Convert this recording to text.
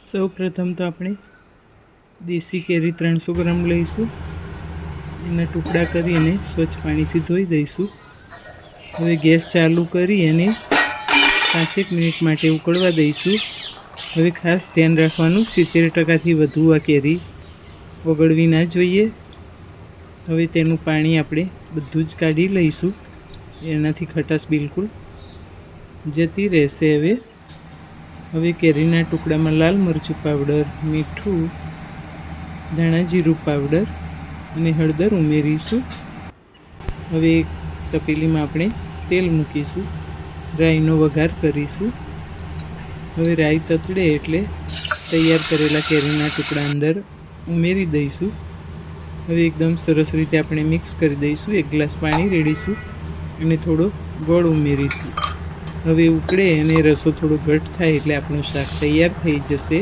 સૌ પ્રથમ તો આપણે દેશી કેરી ત્રણસો ગ્રામ લઈશું. એના ટુકડા કરી અને સ્વચ્છ પાણીથી ધોઈ દઈશું. હવે ગેસ ચાલુ કરી અને પાંચેક મિનિટ માટે ઉકળવા દઈશું. હવે ખાસ ધ્યાન રાખવાનું, સિત્તેર ટકાથી વધુ આ કેરી ઓગળવી ના જોઈએ. હવે તેનું પાણી આપણે બધું જ કાઢી લઈશું. એનાથી ખટાશ બિલકુલ જતી રહેશે હવે. હવે કેરીના ટુકડામાં લાલ મરચું પાવડર મીઠું, ધાણા જીરું પાવડર અને હળદર ઉમેરીશું. હવે તપેલીમાં આપણે તેલ મૂકીશું. રાઈનો વઘાર કરીશું. હવે રાઈ તતડે એટલે તૈયાર કરેલા કેરીના ટુકડા અંદર ઉમેરી દઈશું. હવે એકદમ સરસ રીતે આપણે મિક્સ કરી દઈશું. એક ગ્લાસ પાણી રેડીશું અને થોડો ગોળ ઉમેરીશું. હવે ઉકળે અને રસો થોડો ઘટ થાય એટલે આપણું શાક તૈયાર થઈ જશે.